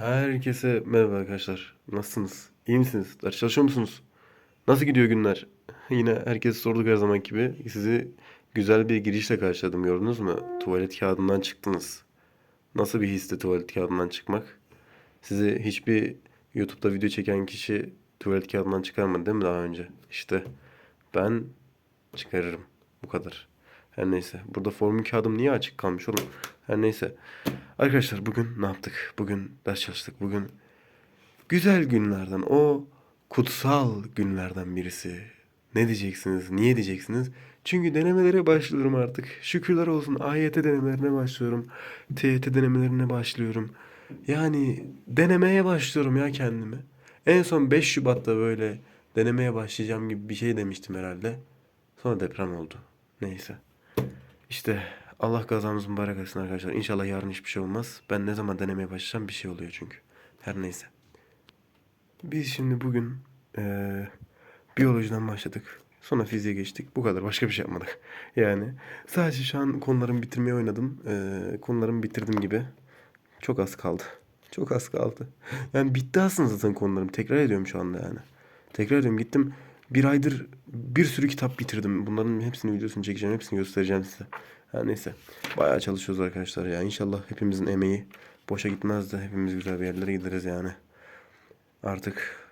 Herkese merhaba arkadaşlar. Nasılsınız? İyi misiniz? Ders çalışıyor musunuz? Nasıl gidiyor günler? Yine herkes sorduk her zaman gibi. Sizi güzel bir girişle karşıladım gördünüz mü? Tuvalet kağıdından çıktınız. Nasıl bir histi tuvalet kağıdından çıkmak? Sizi hiçbir YouTube'da video çeken kişi tuvalet kağıdından çıkarmadı değil mi daha önce? İşte ben çıkarırım. Bu kadar. Her neyse. Burada formül kağıdım niye açık kalmış oğlum? Her neyse. Arkadaşlar bugün ne yaptık? Bugün ders çalıştık. Bugün güzel günlerden, o kutsal günlerden birisi. Ne diyeceksiniz? Niye diyeceksiniz? Çünkü denemelere başlıyorum artık. Şükürler olsun AYT denemelerine başlıyorum. TYT denemelerine başlıyorum. Yani denemeye başlıyorum ya kendimi. En son 5 Şubat'ta böyle denemeye başlayacağım gibi bir şey demiştim herhalde. Sonra deprem oldu. Neyse. İşte Allah kazamız mübarek etsin arkadaşlar. İnşallah yarın hiçbir şey olmaz. Ben ne zaman denemeye başlasam bir şey oluyor çünkü. Her neyse. Biz şimdi bugün eee, biyolojiden başladık. Sonra fiziğe geçtik. Bu kadar. Başka bir şey yapmadık. Yani sadece şu an konularımı bitirmeye oynadım. Eee konularımı bitirdim gibi. Çok az kaldı. Çok az kaldı. Yani bitti aslında zaten konularım. Tekrar ediyorum şu anda yani. Tekrar ediyorum. Gittim bir aydır bir sürü kitap bitirdim. Bunların hepsini videosunu çekeceğim. Hepsini göstereceğim size. Her neyse. Bayağı çalışıyoruz arkadaşlar ya. İnşallah hepimizin emeği boşa gitmez de hepimiz güzel bir yerlere gideriz yani. Artık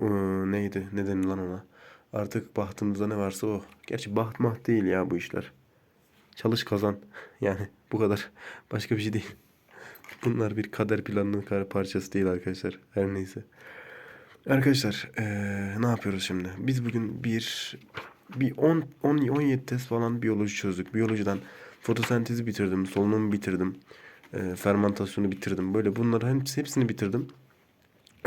ıı, neydi? Ne denir lan ona? Artık bahtımızda ne varsa o. Gerçi baht maht değil ya bu işler. Çalış kazan. Yani bu kadar. Başka bir şey değil. Bunlar bir kader planının parçası değil arkadaşlar. Her neyse. Arkadaşlar eee, ne yapıyoruz şimdi? Biz bugün bir bir 10 10 17 test falan biyoloji çözdük. Biyolojiden fotosentezi bitirdim, solunumu bitirdim, eee, fermentasyonu bitirdim. Böyle bunları hepsi, hepsini bitirdim.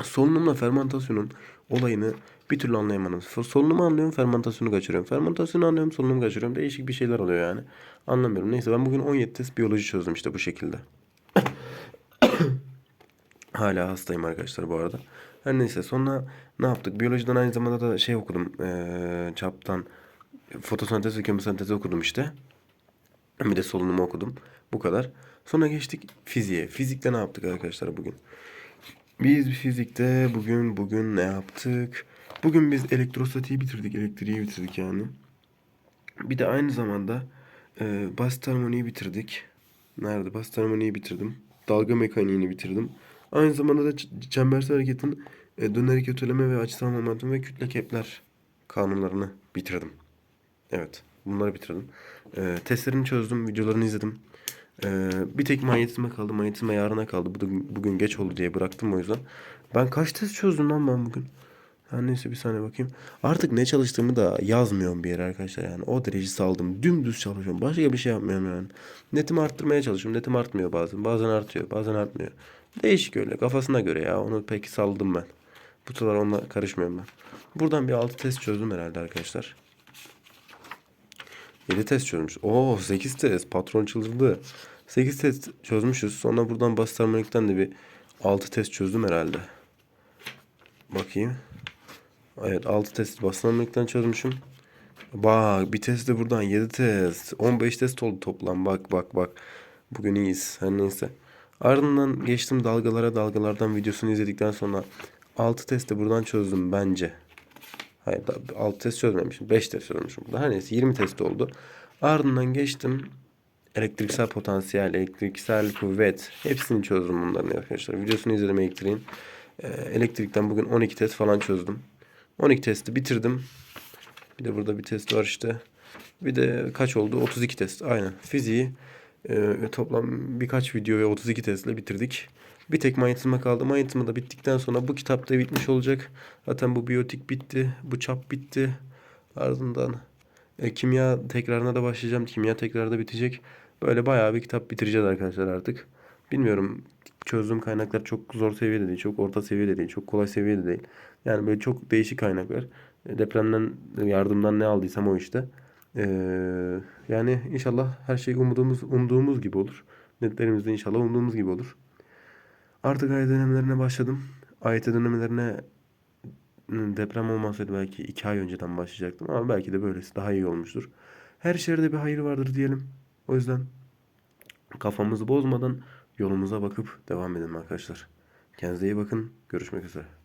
Solunumla fermentasyonun olayını bir türlü anlayamadım. Solunumu anlıyorum, fermentasyonu kaçırıyorum. Fermentasyonu anlıyorum, solunumu kaçırıyorum. Değişik bir şeyler oluyor yani. Anlamıyorum. Neyse ben bugün 17 test biyoloji çözdüm işte bu şekilde. Hala hastayım arkadaşlar bu arada. Her neyse sonra ne yaptık? Biyolojiden aynı zamanda da şey okudum. Eee çaptan fotosentez ve kemosentezi okudum işte. Bir de solunumu okudum. Bu kadar. Sonra geçtik fiziğe. Fizikte ne yaptık arkadaşlar bugün? Biz fizikte bugün bugün ne yaptık? Bugün biz elektrostatiği bitirdik. Elektriği bitirdik yani. Bir de aynı zamanda e, basit harmoniyi bitirdik. Nerede? Basit harmoniyi bitirdim. Dalga mekaniğini bitirdim. Aynı zamanda da çembersel hareketin e, dönerek öteleme ve açısal momentum ve kütle kepler kanunlarını bitirdim. Evet. Bunları bitirdim. E, testlerini çözdüm. Videolarını izledim. E, bir tek manyetizma kaldı. Manyetizma yarına kaldı. Bugün, bugün geç oldu diye bıraktım o yüzden. Ben kaç test çözdüm lan ben bugün? Her neyse bir saniye bakayım. Artık ne çalıştığımı da yazmıyorum bir yere arkadaşlar yani. O derece saldım. Dümdüz çalışıyorum. Başka bir şey yapmıyorum yani. Netimi arttırmaya çalışıyorum. Netim artmıyor bazen. Bazen artıyor. Bazen artmıyor. Değişik öyle. Kafasına göre ya. Onu pek saldım ben. Bu sıralar onunla karışmıyorum ben. Buradan bir 6 test çözdüm herhalde arkadaşlar. 7 test çözmüş. Oo 8 test. Patron çıldırdı. 8 test çözmüşüz. Sonra buradan basit harmonikten de bir 6 test çözdüm herhalde. Bakayım. Evet 6 test basit harmonikten çözmüşüm. Bak bir test de buradan 7 test. 15 test oldu toplam. Bak bak bak. Bugün iyiyiz. Her neyse. Ardından geçtim dalgalara dalgalardan videosunu izledikten sonra 6 test de buradan çözdüm bence. Hayır 6 test çözmemişim. 5 test çözmüşüm. Daha neyse 20 test oldu. Ardından geçtim elektriksel potansiyel, elektriksel kuvvet hepsini çözdüm bunların arkadaşlar. Videosunu izledim elektriğin. Ee, elektrikten bugün 12 test falan çözdüm. 12 testi bitirdim. Bir de burada bir test var işte. Bir de kaç oldu? 32 test. Aynen. Fiziği e, toplam birkaç video ve 32 testle bitirdik. Bir tek manyetizma kaldı. Manyetizma da bittikten sonra bu kitap da bitmiş olacak. Zaten bu biyotik bitti. Bu çap bitti. Ardından e, kimya tekrarına da başlayacağım. Kimya tekrarda bitecek. Böyle bayağı bir kitap bitireceğiz arkadaşlar artık. Bilmiyorum çözdüğüm kaynaklar çok zor seviyede değil, çok orta seviyede değil, çok kolay seviyede değil. Yani böyle çok değişik kaynaklar. E, Depremden, yardımdan ne aldıysam o işte. Ee, yani inşallah her şey umduğumuz, umduğumuz gibi olur. Netlerimiz de inşallah umduğumuz gibi olur. Artık AYT denemelerine başladım. AYT denemelerine ıı, deprem olmasaydı belki iki ay önceden başlayacaktım. Ama belki de böylesi daha iyi olmuştur. Her şerde bir hayır vardır diyelim. O yüzden kafamızı bozmadan yolumuza bakıp devam edelim arkadaşlar. Kendinize iyi bakın. Görüşmek üzere.